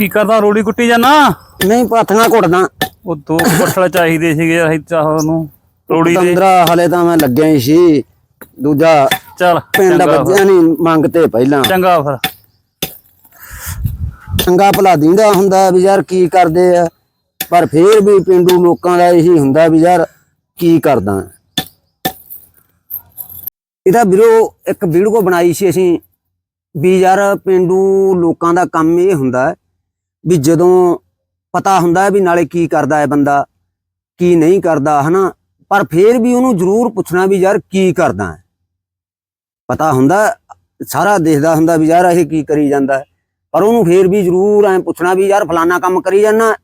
ਕੀ ਕਰਦਾ ਰੋੜੀ ਕੁੱਟੀ ਜਾਣਾ ਨਹੀਂ ਪਾਥੀਆਂ ਘੁੱਟਦਾ ਉਹ ਦੋ ਪੱਠਲ ਚਾਹੀਦੇ ਸੀਗੇ ਅਸੀਂ ਚਾਹ ਨੂੰ ਰੋੜੀ ਦੇ ਤੰਦਰਾ ਹਲੇ ਤਾਂ ਮੈਂ ਲੱਗਿਆ ਹੀ ਸੀ। ਦੂਜਾ ਚੱਲ ਪਿੰਡ। ਵੱਜਿਆ ਨਹੀਂ ਮੰਗਤੇ ਪਹਿਲਾਂ। ਚੰਗਾ ਫਿਰ। ਚੰਗਾ ਭਲਾ ਦੀਂਦਾ ਹੁੰਦਾ ਵੀ ਯਾਰ ਕੀ ਕਰਦੇ ਆ। ਪਰ ਫੇਰ ਵੀ ਪਿੰਡੂ ਲੋਕਾਂ ਦਾ ਇਹੀ ਹੁੰਦਾ ਵੀ ਯਾਰ ਕੀ ਕਰਦਾ। ਇਹਦਾ ਵੀਰੋ ਇੱਕ ਵੀਡੀਓ ਬਣਾਈ ਸੀ ਅਸੀਂ ਵੀ ਯਾਰ ਪਿੰਡੂ ਲੋਕਾਂ ਦਾ ਕੰਮ ਇਹ ਹੁੰਦਾ ਵੀ ਜਦੋਂ ਪਤਾ ਹੁੰਦਾ ਹੈ ਵੀ ਨਾਲੇ ਕੀ ਕਰਦਾ ਹੈ ਬੰਦਾ, ਕੀ ਨਹੀਂ ਕਰਦਾ, ਹਨਾ? ਪਰ ਫੇਰ ਵੀ ਉਹਨੂੰ ਜ਼ਰੂਰ ਪੁੱਛਣਾ ਵੀ ਯਾਰ ਕੀ ਕਰਦਾ ਹੈ? ਪਤਾ ਹੁੰਦਾ, ਸਾਰਾ ਦੇਖਦਾ ਹੁੰਦਾ ਵੀ ਯਾਰ ਇਹ ਕੀ ਕਰੀ ਜਾਂਦਾ ਪਰ ਉਹਨੂੰ ਫੇਰ ਵੀ ਜ਼ਰੂਰ ਐ ਪੁੱਛਣਾ ਵੀ ਯਾਰ ਫਲਾਨਾ ਕੰਮ ਕਰੀ ਜਾਂਦਾ